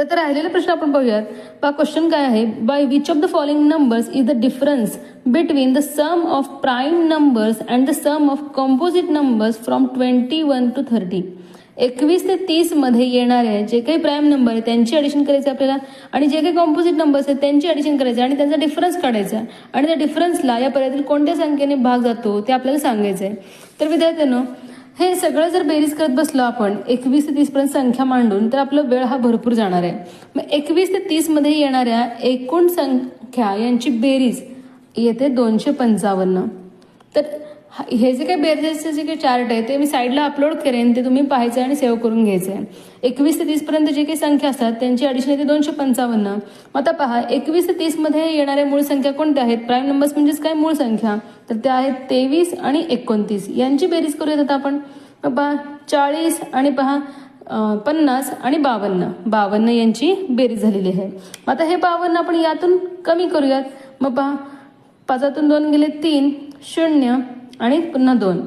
तर राहिलेला प्रश्न आपण पाहूयात पा क्वेश्चन काय आहे? By which of the following numbers is the difference between the sum of prime numbers and the sum of composite numbers from twenty one to thirty एकवीस ते तीसमध्ये येणारे जे काही प्राईम नंबर आहे त्यांची ॲडिशन करायचं आपल्याला. आणि जे काही कॉम्पोजिट नंबर्स आहेत त्यांची ॲडिशन करायचं आणि त्यांचा डिफरन्स काढायचा. आणि त्या डिफरन्सला या पर्यायातील कोणत्या संख्येने भाग जातो ते आपल्याला सांगायचं आहे तर विद्यार्थ्यांनो हे सगळं जर बेरीज करत बसलो आपण एकवीस ते तीस पर्यंत संख्या मांडून तर आपला वेळ हा भरपूर जाणार आहे. मग एकवीस ते तीसमध्ये येणाऱ्या एकूण संख्या यांची बेरीज येते दोनशे पंचावन्न. तर हे जे काही बेरजेचे जे काही चार्ट आहे ते मी साईडला अपलोड करेन ते तुम्ही पाहायचं आणि सेव्ह करून घ्यायचं आहे. एकवीस ते तीसपर्यंत जे काही संख्या असतात त्यांची ॲडिशन येते दोनशे पंचावन्न. मग आता पहा एकवीस ते तीसमध्ये येणाऱ्या मूळ संख्या कोणत्या आहेत? प्राईम नंबर्स म्हणजेच काय मूळ संख्या? तर त्या आहेत तेवीस आणि एकोणतीस. यांची बेरीज करूयात आता आपण. मग पहा चाळीस आणि पहा पन्नास आणि बावन्न. बावन्न यांची बेरीज झालेली आहे. मग आता हे बावन्न आपण यातून कमी करूयात. मग पहा पाचातून दोन गेले तीन शून्य. आणि पुन्हा दोन.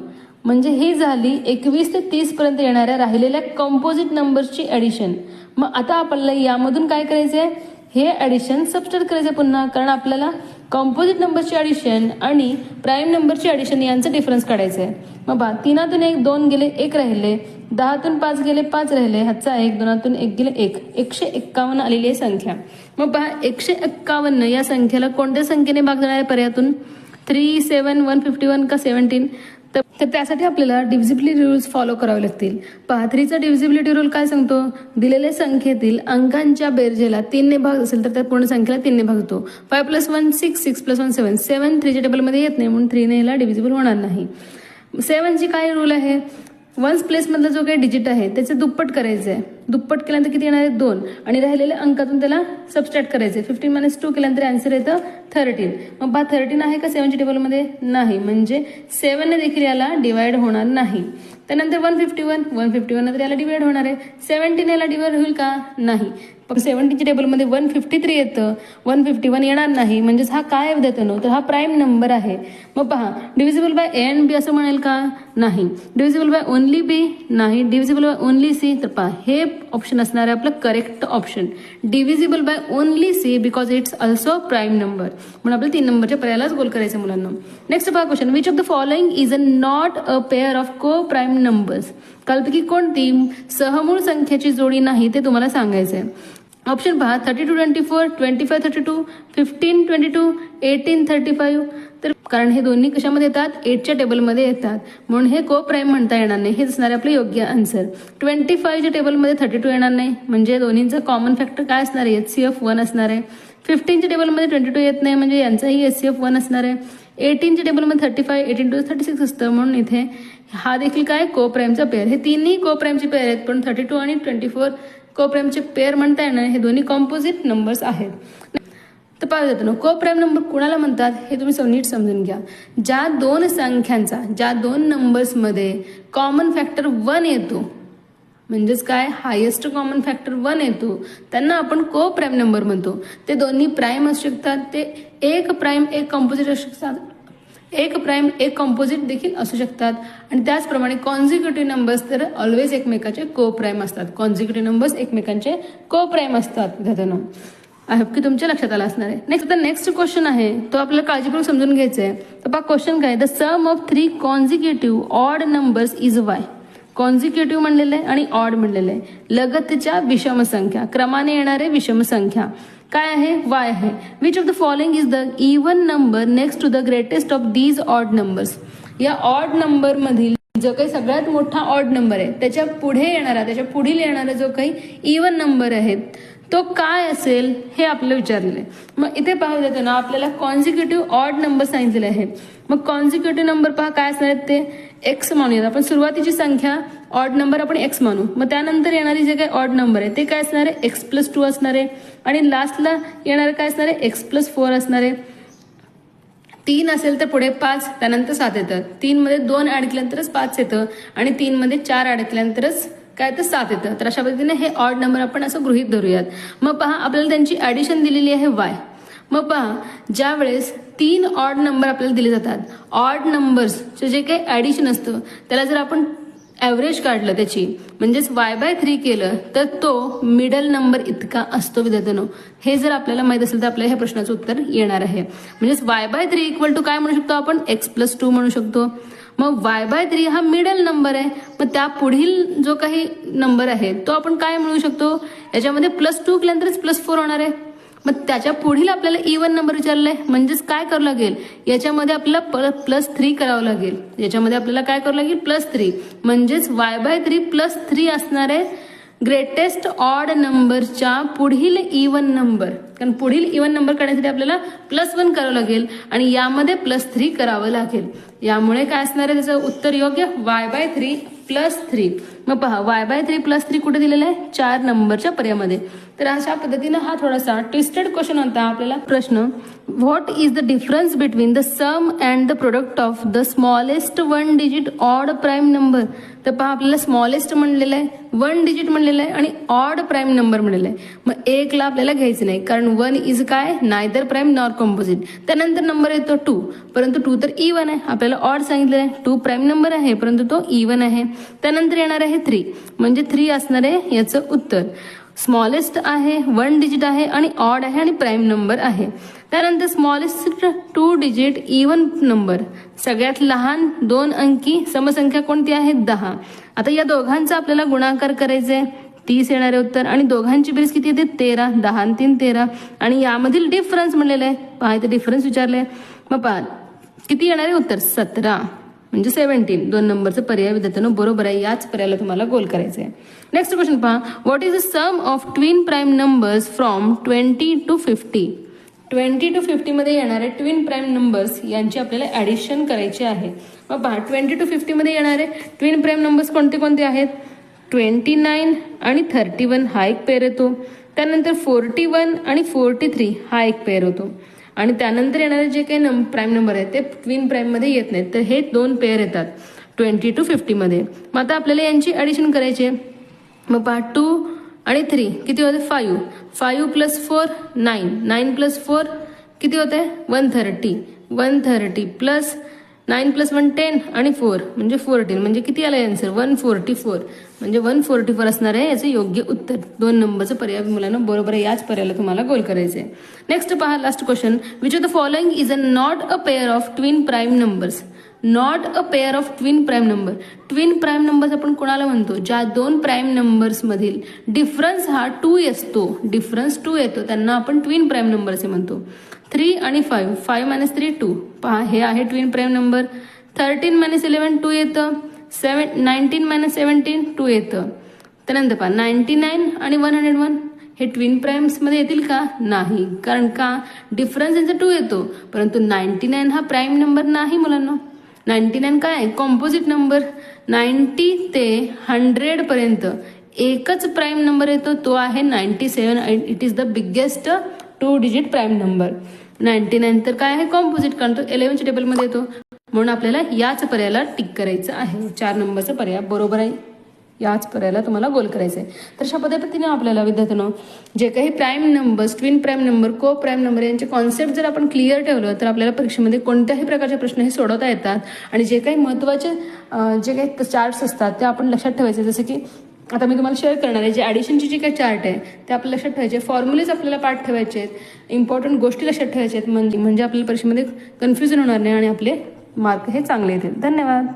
म्हणजे ही झाली एकवीस ते तीसपर्यंत येणाऱ्या राहिलेल्या कंपोजिट नंबर्सची ॲडिशन मग आता आपल्याला यामधून काय करायचं आहे हे ॲडिशन सबस्टेट करायचं पुन्हा कारण आपल्याला कंपोजिट नंबरची ॲडिशन आणि प्राईम नंबरची ॲडिशन यांचं डिफरन्स काढायचं आहे मग बा तीनातून एक दोन गेले एक राहिले. दहातून पाच गेले पाच राहिले. ह्याचा एक दोनातून एक गेले एक. एकशे एक्कावन्न आलेली आहे संख्या. मग पहा एकशे एक्कावन्न या संख्येला कोणत्या संख्येने भाग जाणार आहे? पर्यातून three seven one fifty one का सेवन्टीन? तर तर त्यासाठी आपल्याला डिव्हिजिबिलिटी रूल्स फॉलो करावे लागतील. पहा डिव्हिजिबिलिटी रूल काय सांगतो? दिलेल्या संख्येतील अंकांच्या बेरजेला तीनने भाग असेल तर त्या पूर्ण संख्येला तीनने भाग होतो. Five plus one six six plus one seven seven थ्रीच्या टेबलमध्ये येत नाही म्हणून थ्रीने याला डिव्हिजिबल होणार नाही. सेवनची काय रूल आहे? वन्स प्लेसमधला जो काही डिजिट आहे त्याचे दुप्पट करायचं. आहे दुप्पट केल्यानंतर किती येणार आहे दोन. आणि राहिलेल्या अंकातून त्याला सबस्ट्रॅक्ट करायचं. आहे फिफ्टीन मायनस टू केल्यानंतर आन्सर येतं थर्टीन मग बा थर्टीन आहे का सेवनच्या टेबलमध्ये नाही. म्हणजे सेवनने देखील याला डिवाइड होणार नाही. त्यानंतर one fifty one one fifty one नंतर याला डिवाइड होणार आहे. सेवन्टीन याला डिवाइड होईल का? नाही. पण सेवन्टीनच्या टेबलमध्ये वन फिफ्टी थ्री येतं. वन फिफ्टी वन येणार नाही. म्हणजेच हा काय विद्यार्थ्यानो? तर हा प्राईम नंबर आहे. मग पहा divisible by A and B असं म्हणेल का? नाही. डिव्हिजिबल बाय ओनली बी नाही. डिव्हिजिबल बाय ओनली सी तर पहा हे ऑप्शन असणार आहे आपलं correct option divisible by only C because it's also prime number म्हणून आपल्याला तीन नंबरच्या पर्यायालाच गोल करायचं मुलांना. नेक्स्ट पहा question which of the following is a not a pair of coprime numbers कल्पकी कोणती? सहमूळ संख्येची जोडी नाही ते तुम्हाला सांगायचं आहे. ऑप्शन पहा thirty two twenty four twenty five thirty two fifteen twenty two eighteen thirty five कारण हे दोन्ही कशामध्ये येतात? एटच्या टेबलमध्ये येतात. म्हणून हे को प्राईम म्हणता येणार नाही. हे असणार आपलं योग्य आन्सर ट्वेंटी फायच्या टेबलमध्ये थर्टी टू येणार नाही. म्हणजे दोन्हींचा कॉमन फॅक्टर काय असणार आहे? एच सी एफ वन असणार आहे. फिफ्टीनच्या टेबलमध्ये ट्वेंटी टू येत नाही. म्हणजे यांचाही एच सी एफ वन असणार आहे. एटीनच्या टेबलमध्ये thirty five eighteen two thirty six असतं. म्हणून इथे हा देखील काय? को प्राईमचा पेअर हे तिन्ही को प्राईमचे पेअर आहेत. पण थर्टी टू आणि ट्वेंटी फोर को प्राईमचे पेअर म्हणता येणार हे दोन्ही कॉम्पोजिट नंबर्स आहेत. तर पाहू जातो ना को प्राईम नंबर कुणाला म्हणतात हे तुम्ही सम- नीट समजून घ्या. ज्या दोन संख्यांचा ज्या दोन नंबर्समध्ये कॉमन फॅक्टर वन येतो म्हणजेच काय? हायेस्ट कॉमन फॅक्टर वन येतो. त्यांना आपण को प्राईम नंबर म्हणतो. ते दोन्ही प्राईम असू शकतात ते एक प्राईम एक कॉम्पोजिट असू शकतात. एक प्राईम एक कॉम्पोजिट देखील असू शकतात. आणि त्याचप्रमाणे कॉन्झिक्युटिव्ह नंबर्स तर ऑलवेज एकमेकाचे को प्राईम असतात. कॉन्झिक्युटिव्ह नंबर्स एकमेकांचे को प्राईम असतात विद्यार्थ्यांनो आय होप की तुमच्या लक्षात आला असणार आहे. नेक्स्ट आता नेक्स्ट क्वेश्चन आहे. तो आपल्याला काळजीपूर्वक समजून घ्यायचा आहे तर पहा क्वेश्चन काय the sum of three consecutive odd numbers is Y consecutive म्हणलेलं आहे आणि ऑड म्हणलेलं आहे. लगतच्या विषम संख्या क्रमाने येणारे विषम संख्या काय आहे? वाय आहे. Which of the following is the even number next to the greatest of these odd numbers या ऑड नंबर मधील जो काही सगळ्यात मोठा ऑड नंबर आहे त्याच्या पुढे येणारा त्याच्या पुढील येणारा जो काही इवन नंबर आहे तो काय असेल हे आपलं विचारलेलं आहे. मग इथे पाहू देतो ना आपल्याला कॉन्झिक्युटिव्ह ऑड नंबर सांगितलेले आहे. मग कॉन्झिक्युटिव्ह नंबर पहा काय असणार आहेत ते? एक्स मानूयात. आपण सुरुवातीची संख्या ऑड नंबर आपण एक्स मानू. मग त्यानंतर येणारी जे काही ऑड नंबर आहे ते काय असणार आहे? एक्स प्लस टू असणार आहे. आणि लास्टला येणारे काय असणार आहे? एक्स प्लस फोर असणार आहे. तीन असेल तर पुढे पाच त्यानंतर सात येतं. तीनमध्ये दोन ऍड केल्यानंतरच पाच येतं. आणि तीनमध्ये चार ऍड केल्यानंतरच काय तर सात येतं. तर अशा पद्धतीने हे ऑड नंबर आपण असं गृहित धरूयात. मग पहा आपल्याला त्यांची ॲडिशन दिलेली आहे वाय मग पहा ज्या वेळेस तीन ऑड नंबर आपल्याला दिले जातात ऑड नंबर्सचे जे काही ॲडिशन असतं त्याला जर आपण ॲव्हरेज काढलं त्याची म्हणजेच वाय बाय थ्री केलं तर तो मिडल नंबर इतका असतो विद्यार्थ्यानो. हे जर आपल्याला माहीत असेल तर आपल्याला ह्या प्रश्नाचं उत्तर येणार आहे. म्हणजेच Y by three equal to काय म्हणू शकतो आपण? एक्स प्लस टू म्हणू शकतो. मग वाय बाय थ्री हा मिडल नंबर आहे. मग त्या पुढील जो काही नंबर आहे तो आपण काय मिळू शकतो? याच्यामध्ये प्लस टू केल्यानंतरच प्लस फोर होणार आहे. मग त्याच्या पुढील आपल्याला इवन नंबर विचारलाय. म्हणजेच काय करावं लागेल? याच्यामध्ये आपल्याला प्लस थ्री करावं लागेल. याच्यामध्ये आपल्याला काय करावं लागेल? प्लस थ्री म्हणजेच Y by three plus three असणार आहे. ग्रेटेस्ट ऑड नंबरच्या पुढील इवन नंबर कारण पुढील इवन नंबर काढण्यासाठी आपल्याला प्लस वन करावं लागेल आणि यामध्ये प्लस थ्री करावं लागेल. यामुळे काय असणार आहे? त्याचं उत्तर योग्य Y by three plus three मग पहा Y by three plus three कुठे दिलेलं आहे? चार नंबरच्या पर्यामध्ये तर अशा पद्धतीनं हा थोडासा ट्विस्टेड क्वेश्चन होता आपल्याला प्रश्न. What is the difference between the sum and the product of the smallest one digit odd prime number तर पहा आपल्याला स्मॉलेस्ट म्हणलेलं आहे वन डिजिट म्हणलेलं आहे आणि ऑड प्राईम नंबर म्हणलेलं आहे. मग एकला आपल्याला घ्यायचं नाही कारण वन इज काय? नायदर प्राईम नॉर कॉम्पोजिट त्यानंतर नंबर येतो टू परंतु टू तर इवन आहे. आपल्याला ऑड सांगितलेलं आहे. टू प्राईम नंबर आहे परंतु तो इवन आहे. त्यानंतर येणार आहे थ्री म्हणजे थ्री असणार आहे याचं उत्तर. स्मॉलेस्ट आहे वन डिजिट आहे आणि ऑड आहे आणि प्राईम नंबर आहे. त्यानंतर smallest two digit even number सगळ्यात लहान दोन अंकी समसंख्या कोणती आहे? दहा. आता या दोघांचा आपल्याला गुणाकार करायचा आहे तीस येणारे उत्तर आणि दोघांची बेरीज किती येते? तेरा दहा आणि तीन तेरा. आणि यामधील डिफरन्स म्हणलेलं आहे. पहा इथे डिफरन्स विचारले मग पहा किती येणारे उत्तर? सतरा. म्हणजे सेव्हन्टीन दोन नंबरचं पर्याय विद्यार्थ्यांनो बरोबर आहे. याच पर्यायाला तुम्हाला गोल करायचं आहे नेक्स्ट क्वेश्चन पहा what is the sum of twin prime numbers from twenty to fifty twenty to फिफ्टीमध्ये येणारे ट्विन प्राईम नंबर्स यांची आपल्याला ॲडिशन करायची आहे. मग पहा ट्वेंटी टू फिफ्टीमध्ये येणारे ट्विन प्राईम नंबर्स कोणते कोणते आहेत? ट्वेंटी नाईन आणि थर्टी वन हा एक पेअर येतो. त्यानंतर फोर्टी वन आणि फोर्टी थ्री हा एक पेअर होतो. आणि त्यानंतर येणारे जे काही नंब प्राईम नंबर आहेत ते ट्विन प्राईममध्ये येत नाहीत. तर हे दोन पेअर येतात ट्वेंटी टू फिफ्टीमध्ये मग आता आपल्याला यांची ॲडिशन करायची आहे. मग पहा टू आणि थ्री किती होते? Five five plus four nine nine plus four किती होते? One thirty one thirty plus nine plus one ten आणि फोर म्हणजे फोर्टीन म्हणजे किती आलं आन्सर वन फोर्टी फोर. म्हणजे वन फोर्टी फोर असणार आहे याचं योग्य उत्तर. दोन नंबरचं पर्याय मुलांना बरोबर आहे याच पर्यायाला तुम्हाला गोल करायचं आहे. नेक्स्ट पहा last question which of the following is a not a pair of twin prime numbers not a pair of twin prime number twin prime numbers आपण कोणाला म्हणतो? ज्या दोन प्राईम नंबर्स मधील डिफरन्स हा टू असतो डिफरन्स टू येतो. त्यांना आपण ट्विन प्राईम नंबर असे म्हणतो. थ्री आणि five five minus three two पहा हे आहे twin prime number thirteen minus eleven two येतं. Seven nineteen minus seventeen two येतं. त्यानंतर पहा नाईन्टी नाईन आणि वन हंड्रेड वन हे ट्विन प्राईम्समध्ये येतील का? नाही. कारण का? डिफरन्स यांचा टू येतो. परंतु नाईन्टी नाईन हा प्राईम नंबर नाही मुलांना. नाईन्टी नाईन काय? आहे कॉम्पोजिट नंबर नाईन्टी ते हंड्रेडपर्यंत एकच प्राईम नंबर येतो. तो आहे ninety seven it is the biggest two digit prime number ninety nine तर काय आहे? कॉम्पोजिट कारण तो इलेव्हनच्या टेबलमध्ये येतो. म्हणून आपल्याला याच पर्यायाला टिक करायचं आहे. चार नंबरचा पर्याय बरोबर आहे. याच पर्यायाला तुम्हाला गोल करायचं आहे. तर अशा पद्धतीने आपल्याला विद्यार्थ्यांनो जे काही prime numbers twin prime number coprime number यांचे कॉन्सेप्ट जर आपण क्लिअर ठेवलं तर आपल्याला परीक्षेमध्ये कोणत्याही प्रकारचे प्रश्न हे सोडवता येतात. आणि जे काही महत्त्वाचे जे काही चार्ट्स असतात ते आपण लक्षात ठेवायचे. जसं की आता मी तुम्हाला शेअर करणार आहे जे ॲडिशनची जी काही चार्ट आहे ते आपल्याला लक्षात ठेवायचे फॉर्म्युलेज आपल्याला पाठ ठेवायचे आहेत. इम्पॉर्टंट गोष्टी लक्षात ठेवायच्या आहेत म्हणजे म्हणजे आपल्याला परीक्षेमध्ये कन्फ्युजन होणार नाही आणि आपले मार्क हे चांगले येतील. धन्यवाद.